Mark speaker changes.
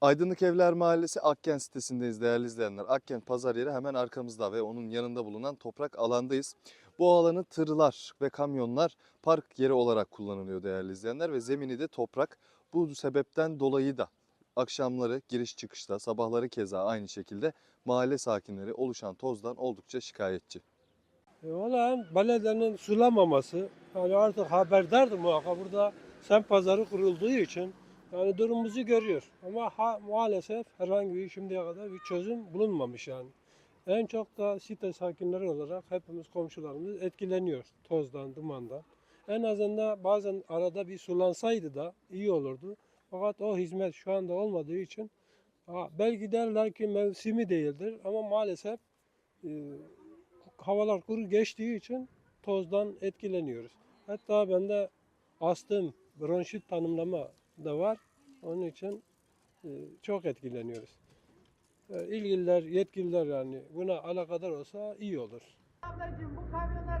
Speaker 1: Aydınlık Evler Mahallesi Akkent sitesindeyiz değerli izleyenler. Akkent pazar yeri hemen arkamızda ve onun yanında bulunan toprak alandayız. Bu alanı tırlar ve kamyonlar park yeri olarak kullanılıyor değerli izleyenler ve zemini de toprak. Bu sebepten dolayı da akşamları giriş çıkışta sabahları keza aynı şekilde mahalle sakinleri oluşan tozdan oldukça şikayetçi.
Speaker 2: E, Valla belediyenin sulamaması yani artık haberdardı muhakkak burada sen pazarı kurulduğu için yani durumumuzu görüyor. Ama ha, maalesef herhangi bir şimdiye kadar bir çözüm bulunmamış yani. En çok da site sakinleri olarak hepimiz komşularımız etkileniyor tozdan, dumandan. En azından bazen arada bir sulansaydı da iyi olurdu. Fakat o hizmet şu anda olmadığı için ha, belki derler ki mevsimi değildir ama maalesef e, havalar kuru geçtiği için tozdan etkileniyoruz. Hatta bende astım, bronşit tanımlama da var. Onun için e, çok etkileniyoruz. E, İlgililer, yetkililer yani buna alakadar olsa iyi olur.
Speaker 3: Ablacığım bu şikayetçiyiz.